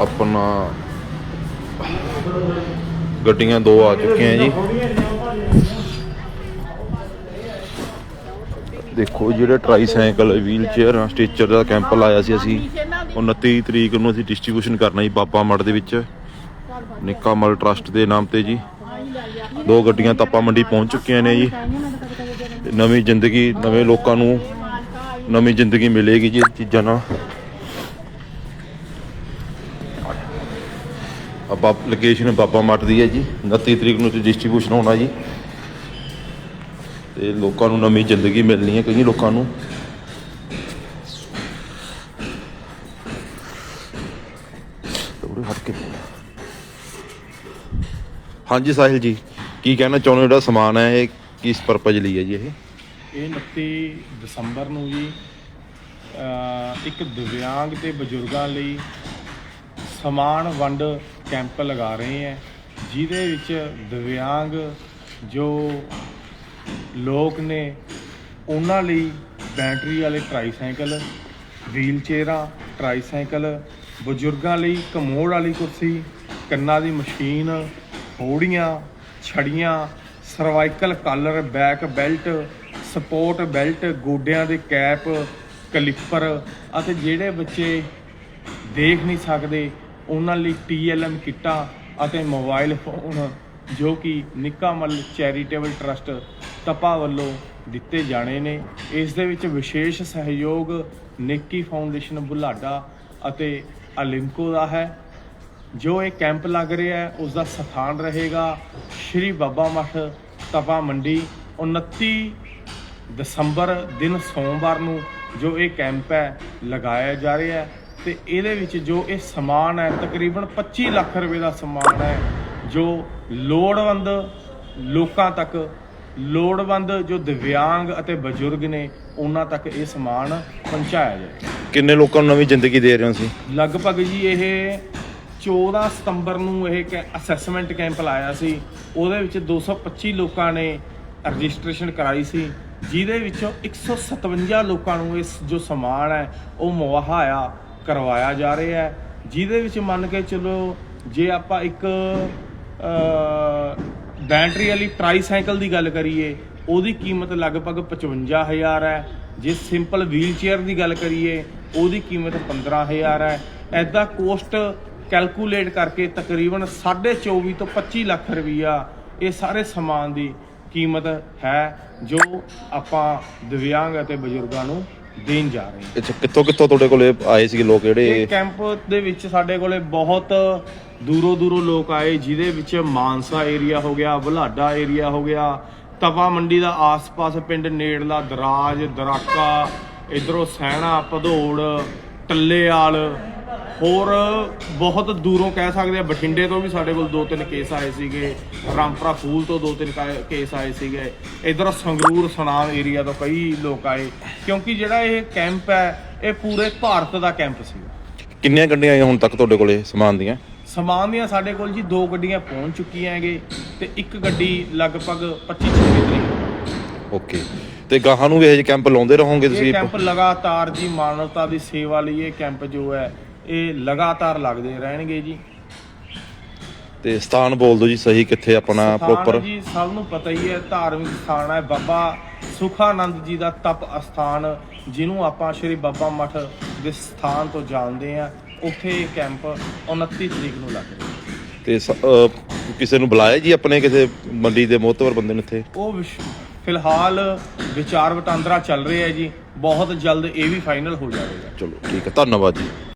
ਆਪਣਾ ਗੱਡੀਆਂ ਦੋ ਆ ਚੁੱਕੀਆਂ ਜੀ। ਦੇਖੋ ਜਿਹੜੇ ਟ੍ਰਾਈਸਾਈਕਲ ਵੀਲ ਚੇਅਰ ਸਟੀਚਰ ਦਾ ਕੈਂਪ ਲਾਇਆ ਸੀ ਅਸੀਂ। 29 ਤਰੀਕ ਨੂੰ ਅਸੀਂ ਡਿਸਟ੍ਰੀਬਿਊਸ਼ਨ ਕਰਨਾ ਜੀ, ਬਾਬਾ ਮੜ ਦੇ ਵਿੱਚ। ਨਿੱਕਾ ਮਲ ਟਰਸਟ ਦੇ ਨਾਮ ਤੇ ਜੀ। ਦੋ ਗੱਡੀਆਂ ਤਾਪਾ ਮੰਡੀ ਪਹੁੰਚ ਚੁੱਕੀਆਂ ਨੇ ਜੀ। ਨਵੀਂ ਜ਼ਿੰਦਗੀ, ਨਵੇਂ ਲੋਕਾਂ ਨੂੰ ਨਵੀਂ ਜ਼ਿੰਦਗੀ ਮਿਲੇਗੀ ਜੀ ਇਹ ਚੀਜ਼ਾਂ ਨਾਲ। ਆਪਾਂ ਲੋਕੇਸ਼ਨ ਬਾਬਾ ਮੱਠ ਦੀ ਹੈ ਜੀ 29 ਤਰੀਕ ਨੂੰ ਡਿਸਟ੍ਰੀਬਿਊਸ਼ਨ ਹੋਣਾ ਜੀ। ਤੇ ਲੋਕਾਂ ਨੂੰ ਨਵੀਂ ਜ਼ਿੰਦਗੀ ਮਿਲਣੀ ਹੈ ਕਈ ਲੋਕਾਂ ਨੂੰ। ਥੋੜੇ ਹਟ ਕੇ। ਹਾਂਜੀ ਸਾਹਿਲ ਜੀ, ਕੀ ਕਹਿਣਾ ਚਾਹੁੰਦੇ ਜਿਹੜਾ ਸਮਾਨ ਹੈ, ਇਹ ਕਿਸ ਪਰਪਸ ਲਈ ਹੈ ਜੀ ਇਹ? ਇਹ 29 ਦਸੰਬਰ ਨੂੰ ਜੀ ਇੱਕ ਦਿਵਿਆਂਗ ਤੇ ਬਜ਼ੁਰਗਾਂ ਲਈ ਸਮਾਨ ਵੰਡ ਕੈਂਪ ਲਗਾ ਰਹੇ ਹੈ, ਜਿਹਦੇ ਵਿੱਚ ਦਿਵਿਆਂਗ ਜੋ ਲੋਕ ਨੇ, ਉਹਨਾਂ ਲਈ ਬੈਟਰੀ ਵਾਲੇ ਟ੍ਰਾਈਸਾਈਕਲ ਵੀਲ ਚੇਅਰਾਂ ਟ੍ਰਾਈਸਾਈਕਲ, ਬਜ਼ੁਰਗਾਂ ਲਈ ਕਮੋੜ ਵਾਲੀ ਕੁਰਸੀ, ਕੰਨਾਂ ਦੀ ਮਸ਼ੀਨ, ਹੋੜੀਆਂ, ਛੜੀਆਂ, cervical collar, back belt support belt, ਗੋਡਿਆਂ ਦੇ ਕੈਪ, ਕਲਿੱਪਰ ਅਤੇ ਜਿਹੜੇ ਬੱਚੇ ਦੇਖ ਨਹੀਂ ਸਕਦੇ, ਉਹਨਾਂ ਲਈ TLM ਕਿੱਟਾਂ ਅਤੇ ਮੋਬਾਈਲ ਫੋਨ, ਜੋ ਕਿ ਨਿੱਕਾ ਮੱਲ ਚੈਰੀਟੇਬਲ ਟਰਸਟ ਤਪਾ ਵੱਲੋਂ ਦਿੱਤੇ ਜਾਣੇ ਨੇ। ਇਸ ਦੇ ਵਿੱਚ ਵਿਸ਼ੇਸ਼ ਸਹਿਯੋਗ ਨੇਕੀ ਫਾਊਂਡੇਸ਼ਨ ਬੁਲਾਡਾ ਅਤੇ ਅਲਿੰਕੋ ਦਾ ਹੈ, ਜੋ ਇਹ ਕੈਂਪ ਲੱਗ ਰਿਹਾ ਹੈ, ਉਸ ਦਾ ਸਥਾਨ ਰਹੇਗਾ। ਸ਼੍ਰੀ ਬਾਬਾ ਮੱਠ ਤਪਾ ਮੰਡੀ 29 ਦਸੰਬਰ ਦਿਨ ਸੋਮਵਾਰ ਨੂੰ ਜੋ ਇਹ ਕੈਂਪ ਹੈ ਲਗਾਇਆ ਜਾ ਰਿਹਾ ਹੈ ਤੇ ਇਹਦੇ ਵਿੱਚ ਜੋ ਇਹ ਸਮਾਨ ਹੈ ਤਕਰੀਬਨ 25 ਲੱਖ ਰੁਪਏ ਦਾ ਸਮਾਨ ਹੈ ਜੋ ਲੋੜਵੰਦ ਲੋਕਾਂ ਤੱਕ ਲੋੜਵੰਦ ਜੋ ਦਿਵਿਆਂਗ ਅਤੇ ਬਜ਼ੁਰਗ ਨੇ ਉਹਨਾਂ ਤੱਕ ਇਹ ਸਮਾਨ ਪਹੁੰਚਾਇਆ ਜਾਏ। ਕਿੰਨੇ ਲੋਕਾਂ ਨੂੰ ਨਵੀਂ ਜ਼ਿੰਦਗੀ ਦੇ ਰਹੇ ਹੋ ਸੀ ਲਗਭਗ ਜੀ ਇਹ 14 ਸਤੰਬਰ ਨੂੰ ਇਹ ਅਸੈਸਮੈਂਟ ਕੈਂਪ ਲਾਇਆ ਸੀ ਉਹਦੇ ਵਿੱਚ 225 ਲੋਕਾਂ ਨੇ ਰਜਿਸਟ੍ਰੇਸ਼ਨ ਕਰਾਈ ਸੀ ਜਿਹਦੇ ਵਿੱਚੋਂ 157 ਲੋਕਾਂ ਨੂੰ ਇਸ ਜੋ ਸਮਾਨ ਹੈ ਉਹ ਮੁਆਹਾਇਆ ਕਰਵਾਇਆ ਜਾ ਰਿਹਾ ਹੈ। ਜਿਹਦੇ ਵਿੱਚ ਮੰਨ ਕੇ ਚਲੋ ਜੇ ਆਪਾਂ ਇੱਕ ਅ, ਬੈਟਰੀ ਵਾਲੀ ਟ੍ਰਾਈਸਾਈਕਲ ਦੀ ਗੱਲ ਕਰੀਏ ਉਹਦੀ ਕੀਮਤ ਲਗਭਗ 55000 ਹੈ। ਜੇ ਸਿੰਪਲ ਵੀਲਚੇਅਰ ਦੀ ਗੱਲ ਕਰੀਏ ਉਹਦੀ ਕੀਮਤ 15000 ਹੈ। ਐਦਾਂ ਕੋਸਟ ਕੈਲਕੂਲੇਟ ਕਰਕੇ ਤਕਰੀਬਨ 24.5 ਤੋਂ 25 ਲੱਖ ਰੁਪਈਆ ਇਹ ਸਾਰੇ ਸਮਾਨ ਦੀ ਕੀਮਤ ਹੈ ਜੋ ਆਪਾਂ ਦਿਵਿਆਂਗ ਅਤੇ ਬਜ਼ੁਰਗਾਂ ਨੂੰ ਦੇਣ ਜਾ ਰਹੇ ਹਾਂ। ਅੱਛਾ ਕਿੱਥੋਂ ਕਿੱਥੋਂ ਤੁਹਾਡੇ ਕੋਲੇ ਆਏ ਸੀਗੇ ਲੋਕ ਇਹ ਜਿਹੜੇ ਕੈਂਪ ਦੇ ਵਿੱਚ ਸਾਡੇ ਕੋਲੇ ਬਹੁਤ ਦੂਰੋਂ ਦੂਰੋਂ ਲੋਕ ਆਏ ਜਿਹਦੇ ਵਿੱਚ ਮਾਨਸਾ ਏਰੀਆ ਹੋ ਗਿਆ ਬੁਲਾਡਾ ਏਰੀਆ ਹੋ ਗਿਆ ਤਵਾ ਮੰਡੀ ਦਾ ਆਸ-ਪਾਸ ਪਿੰਡ ਨੇੜਲਾ ਦਰਾਜ ਦਰਾਕਾ ਇਧਰੋਂ ਸੈਣਾ ਭਦੌੜ ਟੱਲੇਆਲ ਹੋਰ ਬਹੁਤ ਦੂਰੋਂ ਕਹਿ ਸਕਦੇ ਆ ਬਠਿੰਡੇ ਤੋਂ ਵੀ ਸਾਡੇ ਕੋਲ ਦੋ ਤਿੰਨ ਕੇਸ ਆਏ ਸੀਗੇ ਰਾਮਪੁਰਾ ਫੂਲ ਤੋਂ ਦੋ ਤਿੰਨ ਕੇਸ ਆਏ ਸੀਗੇ ਇਧਰ ਸੰਗਰੂਰ ਸੁਨਾਮ ਏਰੀਆ ਤੋਂ ਕਈ ਲੋਕ ਆਏ ਕਿਉਂਕਿ ਜਿਹੜਾ ਇਹ ਕੈਂਪ ਹੈ ਇਹ ਪੂਰੇ ਭਾਰਤ ਦਾ ਕੈਂਪ ਸੀਗਾ ਕਿੰਨੀਆਂ ਗੱਡੀਆਂ ਆਈਆਂ ਹੁਣ ਤੱਕ ਤੁਹਾਡੇ ਕੋਲੇ ਸਮਾਨ ਦੀਆਂ? ਸਮਾਨ ਦੀਆਂ ਸਾਡੇ ਕੋਲ ਜੀ ਦੋ ਗੱਡੀਆਂ ਪਹੁੰਚ ਚੁੱਕੀਆਂ ਹੈਗੇ ਤੇ ਇੱਕ ਗੱਡੀ ਲਗਭਗ 25 26 ਤਰੀਕ ਓਕੇ ਤੇ ਗਾਹਾਂ ਨੂੰ ਵੀ ਇਹ ਕੈਂਪ ਲਾਉਂਦੇ ਰਹੋਗੇ ਇਹ ਤੁਸੀਂ? ਕੈਂਪ ਲਗਾਤਾਰ ਜੀ ਮਾਨਵਤਾ ਦੀ ਸੇਵਾ ਲਈ ਇਹ ਕੈਂਪ ਜੋ ਹੈ ਇਹ ਲਗਾਤਾਰ ਲੱਗਦੇ ਰਹਿਣਗੇ ਜੀ। ਤੇ ਸਥਾਨ ਬੋਲ ਦਿਓ ਜੀ ਸਹੀ ਕਿੱਥੇ ਆਪਣਾ ਸਥਾਨ ਪ੍ਰੋਪਰ ਜੀ ਸਭ ਨੂੰ ਪਤਾ ਹੀ ਹੈ ਧਾਰਮਿਕ ਸਥਾਨ ਹੈ। ਬਾਬਾ ਸੁਖਾਨੰਦ ਜੀ ਦਾ ਤਪ ਅਸਥਾਨ ਜਿਹਨੂੰ ਆਪਾਂ ਸ਼੍ਰੀ ਬਾਬਾ ਮਠ ਦੇ ਸਥਾਨ ਤੋਂ ਜਾਣਦੇ ਆ ਉੱਥੇ ਇਹ ਕੈਂਪ 29 ਤਰੀਕ ਨੂੰ ਲੱਗ ਰਿਹਾ। ਤੇ ਸ- ਅਹ ਕਿਸੇ ਨੂੰ ਬੁਲਾਇਆ ਜੀ ਆਪਣੇ ਕਿਸੇ ਮੰਡੀ ਦੇ ਮੋਹਤਵਰ ਬੰਦੇ ਨੇ ਇੱਥੇ? ਉਹ ਵਿਸ਼- ਫਿਲਹਾਲ ਵਿਚਾਰ ਵਟਾਂਦਰਾ ਚੱਲ ਰਿਹਾ ਹੈ ਜੀ। ਬਹੁਤ ਜਲਦ ਇਹ ਵੀ ਫਾਈਨਲ ਹੋ ਜਾਵੇਗਾ। ਚਲੋ ਠੀਕ ਹੈ। ਧੰਨਵਾਦ ਜੀ।